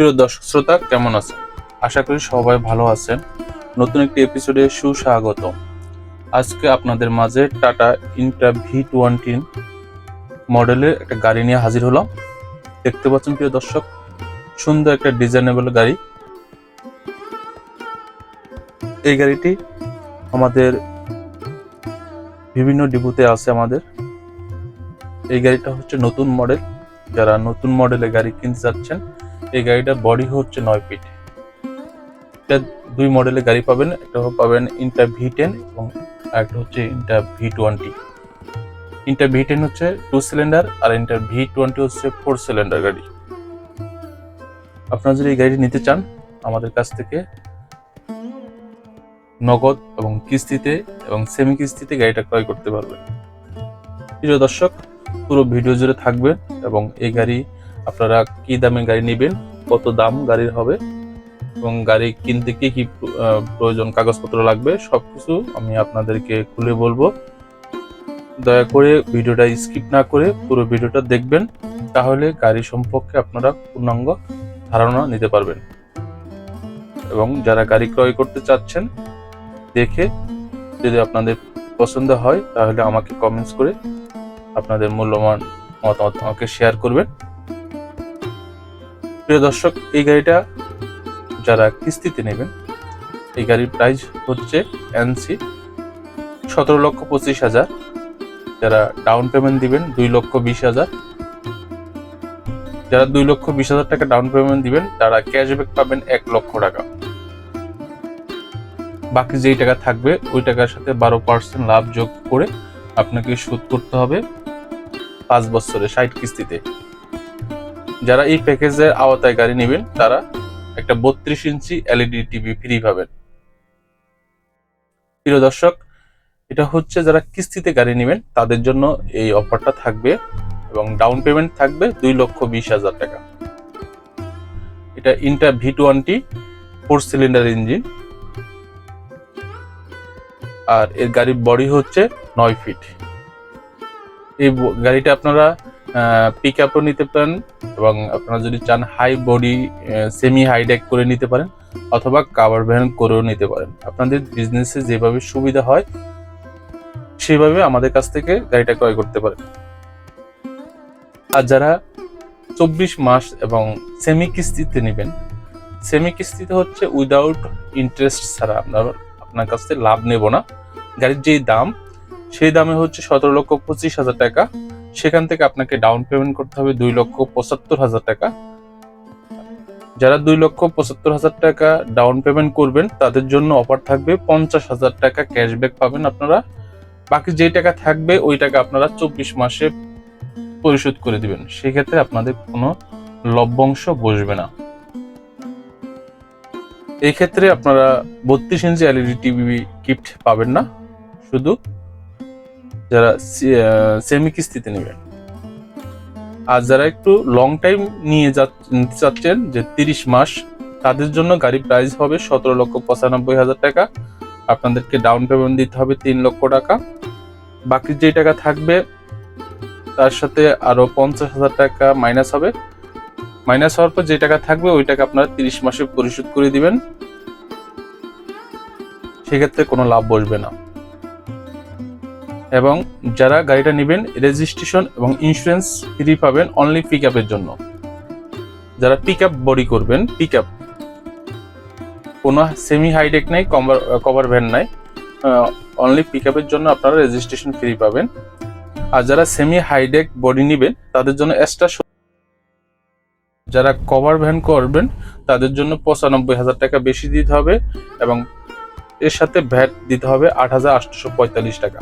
প্রিয় দর্শক শ্রোতা, কেমন আছেন? আশা করি সবাই ভালো আছেন। নতুন একটি এপিসোডে সুস্বাগত আজকে আপনাদের মাঝে টাটা ইন্টা ভি টোয়েন্টি মডেলের একটা গাড়ি নিয়ে হাজির হলাম। দেখতে পাচ্ছেন প্রিয় দর্শক, সুন্দর একটা ডিজাইনেবল গাড়ি। এই গাড়িটি আমাদের বিভিন্ন ডিপুতে আছে আমাদের। এই গাড়িটা হচ্ছে নতুন মডেল যারা নতুন মডেলের গাড়ি কিনতে যাচ্ছেন এই গাড়িটার বডি হচ্ছে নয় ফিট এটা দুই মডেলের গাড়ি পাবেন, একটা পাবেন ইন্টা ভি টেন এবং একটা হচ্ছে Intra V twenty Intra V ten হচ্ছে টু সিলিন্ডার আর ইন্টা ভি টোয়েন্টি হচ্ছে ফোর সিলিন্ডার গাড়ি। আপনারা যদি এই গাড়িটি নিতে চান, আমাদের কাছ থেকে নগদ এবং কিস্তিতে এবং সেমি কিস্তিতে গাড়িটা ক্রয় করতে পারবেন। প্রিয় দর্শক, পুরো ভিডিও জুড়ে থাকবেন এবং এই গাড়ি আপনারা কি দামে গাড়ি নেবেন? কত দাম গাড়ির হবে? এবং গাড়ি কিনতে কি কি প্রয়োজন কাগজপত্র লাগবে? সব কিছু আমি আপনাদেরকে খুলে বলব। দয়া করে ভিডিওটা স্কিপ না করে পুরো ভিডিওটা দেখবেন। তাহলে গাড়ি সম্পর্কে আপনারা পূর্ণাঙ্গ ধারণা নিতে পারবেন। এবং যারা গাড়ি ক্রয় করতে চাচ্ছেন, দেখে যদি আপনাদের পছন্দ হয়, তাহলে আমাকে কমেন্টস করে আপনাদের মূল্যবান মতামত আমাকে শেয়ার করবেন। প্রিয় দর্শক, এই গাড়িটা যারা কিস্তিতে নেবেন, এই গাড়ির প্রাইস হচ্ছে এনসি সতেরো লক্ষ পঁচিশ হাজার। যারা ডাউন পেমেন্ট দিবেন, দুই লক্ষ বিশ হাজার। যারা দুই লক্ষ বিশ হাজার টাকা ডাউন পেমেন্ট দিবেন, তারা ক্যাশব্যাক পাবেন এক লক্ষ টাকা। বাকি যেই টাকা থাকবে, ওই টাকার সাথে বারো পার্সেন্ট লাভ যোগ করে আপনাকে শোধ করতে হবে পাঁচ বছরে ষাট কিস্তিতে। যারা এই প্যাকেজের আওতায় গাড়ি নেবেন, তারা একটা বত্রিশ ইঞ্চি এলইডি টিভি ফ্রি পাবেন। প্রিয় দর্শক, এটা হচ্ছে যারা কিস্তিতে গাড়ি নেবেন, তাদের জন্য এই অফারটা থাকবে এবং ডাউন পেমেন্ট থাকবে দুই লক্ষ বিশ হাজার টাকা। এটা Intra V twenty four cylinder engine আর এর গাড়ির বডি হচ্ছে নয় ফিট এই গাড়িটা আপনারা পিক আপও নিতে পারেন এবং আপনারা যদি চান হাই বডি সেমি হাইডেক করে নিতে পারেন অথবা কাভার ভ্যান করেও নিতে পারেন। আপনাদের বিজনেসে যেভাবে সুবিধা হয়, সেভাবে আমাদের কাছ থেকে গাড়িটা ক্রয় করতে পারেন। আর যারা চব্বিশ মাস এবং সেমি কিস্তিতে নেবেন সেমি কিস্তিতে হচ্ছে উইদাউট ইন্টারেস্ট ছাড়া আপনার আপনার কাছ থেকে লাভ নেব না। গাড়ির যেই দাম, সেই দামে হচ্ছে সতেরো লক্ষ পঁচিশ হাজার টাকা। সেখান থেকে আপনাকে ডাউন পেমেন্ট করতে হবে দুই লক্ষ পঁচাত্তর হাজার টাকা। যারা দুই লক্ষ পঁচাত্তর হাজার টাকা ডাউন পেমেন্ট করবেন, তাদের জন্য অফার থাকবে পঞ্চাশ হাজার টাকা ক্যাশব্যাক পাবেন আপনারা। বাকি যে টাকা থাকবে, ওই টাকা আপনারা চব্বিশ মাসে পরিশোধ করে দিবেন। সেক্ষেত্রে আপনাদের কোনো লভ্যাংশ বসবে না। এই ক্ষেত্রে আপনারা বত্রিশ ইঞ্চি এলইডি টিভি গিফট পাবেন না। শুধু যারা সেমি কিস্তিতে নেবেন। আর যারা একটু লং টাইম নিয়ে নিতে চাচ্ছেন, যে তিরিশ মাস, তাদের জন্য গাড়ি প্রাইস হবে সতেরো লক্ষ পঁচানব্বই হাজার টাকা। আপনাদেরকে ডাউন পেমেন্ট দিতে হবে তিন লক্ষ টাকা। বাকি যে টাকা থাকবে, তার সাথে আরও পঞ্চাশ হাজার টাকা মাইনাস হবে। মাইনাস হওয়ার পর যে টাকা থাকবে, ওই টাকা আপনারা তিরিশ মাসে পরিশোধ করে দিবেন। সেক্ষেত্রে কোনো লাভ বসবে না। এবং যারা গাড়িটা নেবেন রেজিস্ট্রেশন এবং ইন্স্যুরেন্স ফ্রি পাবেন অনলি পিক আপের জন্য। যারা পিক আপ বডি করবেন পিক আপ কোনো সেমি হাইডেক নাই কভার কভার ভ্যান নাই। অনলি পিক আপের জন্য আপনারা রেজিস্ট্রেশন ফ্রি পাবেন। আর যারা সেমি হাইডেক বডি নেবেন, তাদের জন্য এক্সট্রা যারা কভার ভ্যান করবেন, তাদের জন্য পঁচানব্বই হাজার টাকা বেশি দিতে হবে এবং এর সাথে ভ্যাট দিতে হবে আট হাজার আটশো পঁয়তাল্লিশ টাকা।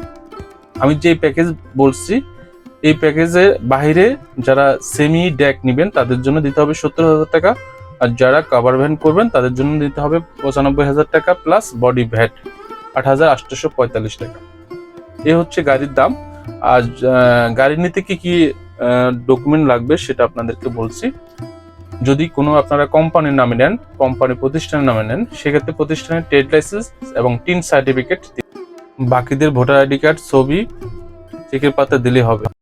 আমি যে প্যাকেজ বলছি, এই প্যাকেজের বাইরে যারা সেমি ডেক নেবেন, তাদের জন্য দিতে হবে সত্তর হাজার টাকা। আর যারা কাভার ভ্যান করবেন, তাদের জন্য দিতে হবে পঁচানব্বই হাজার টাকা প্লাস বডি ভ্যাট আট হাজার আটশোশো পঁয়তাল্লিশ টাকা। এ হচ্ছে গাড়ির দাম। আর গাড়ি নিতে কি কি ডকুমেন্ট লাগবে সেটা আপনাদেরকে বলছি। যদি কোনো আপনারা কোম্পানির নামে নেন কোম্পানি প্রতিষ্ঠানের নামে নেন, সেক্ষেত্রে প্রতিষ্ঠানের ট্রেড লাইসেন্স এবং টিন সার্টিফিকেট বাকিদের ভোটার আইডি কার্ড ছবি চেকের পাতা দিলে হবে।